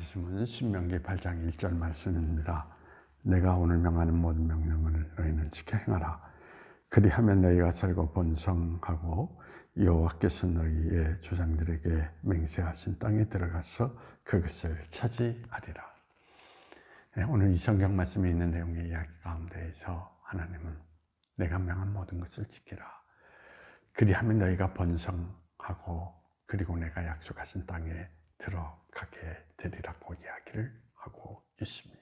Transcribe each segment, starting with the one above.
말씀은 신명기 8장 1절 말씀입니다. 내가 오늘 명하는 모든 명령을 너희는 지켜 행하라. 그리하면 너희가 살고 번성하고 여호와께서 너희의 조상들에게 맹세하신 땅에 들어가서 그것을 차지하리라. 네, 오늘 이 성경 말씀에 있는 내용의 이야기 가운데에서 하나님은 내가 명한 모든 것을 지키라. 그리하면 너희가 번성하고 그리고 내가 약속하신 땅에 들어가게 되리라고 이야기를 하고 있습니다.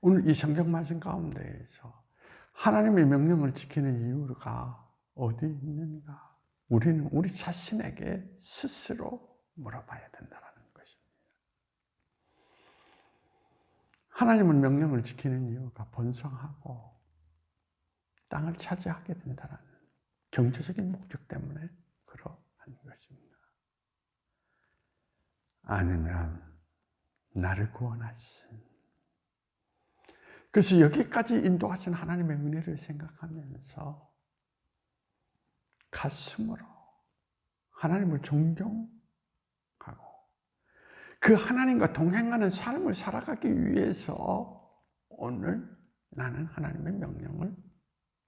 오늘 이 성경 말씀 가운데에서 하나님의 명령을 지키는 이유가 어디 있는가? 우리는 우리 자신에게 스스로 물어봐야 된다는 것입니다. 하나님은 명령을 지키는 이유가 번성하고 땅을 차지하게 된다는 경제적인 목적 때문에 그러한 것입니다. 아니면 나를 구원하신. 그래서 여기까지 인도하신 하나님의 은혜를 생각하면서 가슴으로 하나님을 존경하고 그 하나님과 동행하는 삶을 살아가기 위해서 오늘 나는 하나님의 명령을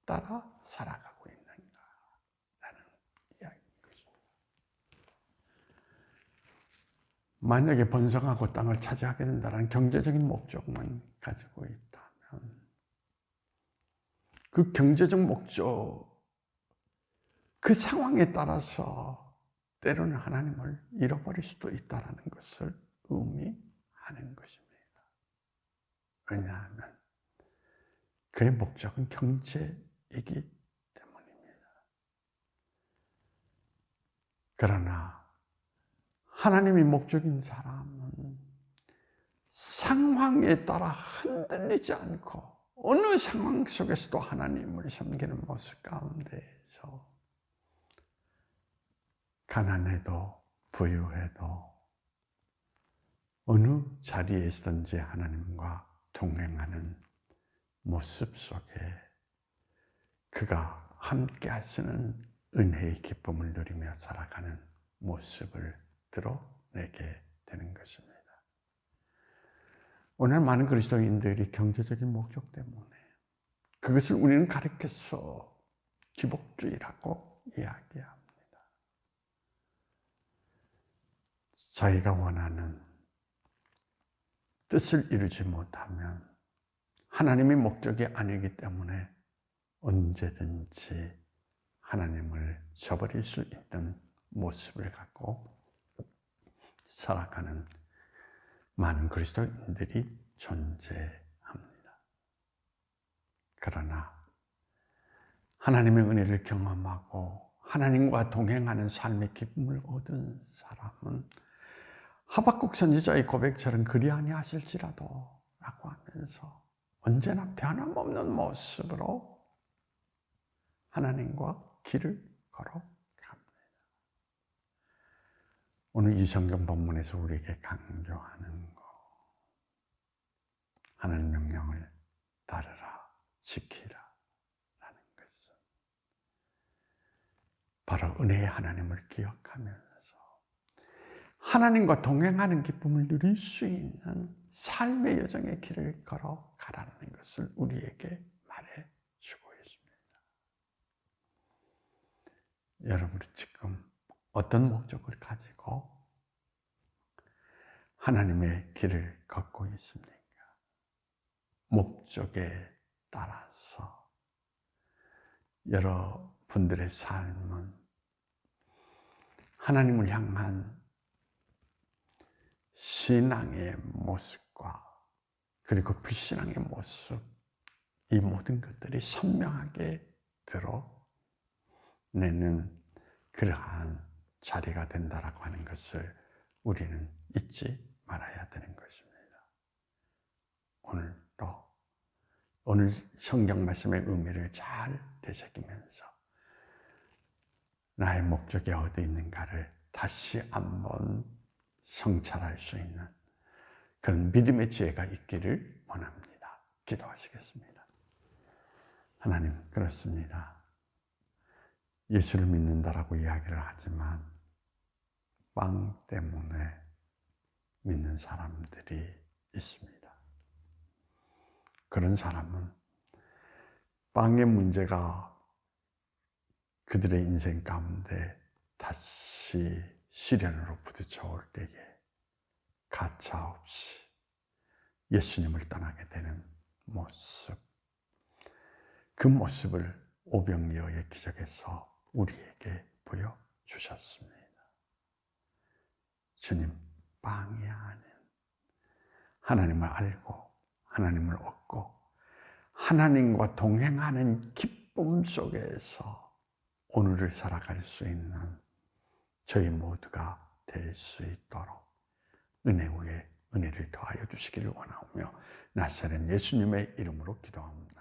따라 살아가고 있는가라는 이야기인 것입니다. 만약에 번성하고 땅을 차지하게 된다는 경제적인 목적만 가지고 있다면 그 경제적 목적 그 상황에 따라서 때로는 하나님을 잃어버릴 수도 있다는 것을 의미하는 것입니다. 왜냐하면 그의 목적은 경제이기 때문입니다. 그러나 하나님이 목적인 사람은 상황에 따라 흔들리지 않고 어느 상황 속에서도 하나님을 섬기는 모습 가운데에서 가난해도 부유해도 어느 자리에 있든지 하나님과 동행하는 모습 속에 그가 함께 하시는 은혜의 기쁨을 누리며 살아가는 모습을 드러내게 되는 것입니다. 오늘 많은 그리스도인들이 경제적인 목적 때문에 그것을 우리는 가르쳐서 기복주의라고 이야기합니다. 자기가 원하는 뜻을 이루지 못하면 하나님의 목적이 아니기 때문에 언제든지 하나님을 저버릴 수 있는 모습을 갖고 살아가는 많은 그리스도인들이 존재합니다. 그러나 하나님의 은혜를 경험하고 하나님과 동행하는 삶의 기쁨을 얻은 사람은 하박국 선지자의 고백처럼 그리 아니하실지라도 라고 하면서 언제나 변함없는 모습으로 하나님과 길을 걸어갑니다. 오늘 이 성경 본문에서 우리에게 강조하는 거 하나님 명령을 따르라 지키라 라는 것은 바로 은혜의 하나님을 기억하면서 하나님과 동행하는 기쁨을 누릴 수 있는 삶의 여정의 길을 걸어 가라는 것을 우리에게 말해 주고 있습니다. 여러분이 지금 어떤 목적을 가지고 하나님의 길을 걷고 있습니까? 목적에 따라서 여러분들의 삶은 하나님을 향한 신앙의 모습과 그리고 불신앙의 모습, 이 모든 것들이 선명하게 드러내는 그러한 자리가 된다라고 하는 것을 우리는 잊지 말아야 되는 것입니다. 오늘도 오늘 성경 말씀의 의미를 잘 되새기면서 나의 목적이 어디 있는가를 다시 한번 성찰할 수 있는 그런 믿음의 지혜가 있기를 원합니다. 기도하시겠습니다. 하나님, 그렇습니다. 예수를 믿는다라고 이야기를 하지만 빵 때문에 믿는 사람들이 있습니다. 그런 사람은 빵의 문제가 그들의 인생 가운데 다시 시련으로 부딪혀 올 때에 가차 없이 예수님을 떠나게 되는 모습. 그 모습을 오병이어의 기적에서 우리에게 보여주셨습니다. 주님, 빵이 아닌 하나님을 알고 하나님을 얻고 하나님과 동행하는 기쁨 속에서 오늘을 살아갈 수 있는 저희 모두가 될 수 있도록 은혜 위에 은혜를 더하여 주시기를 원하오며 나사렛 예수님의 이름으로 기도합니다.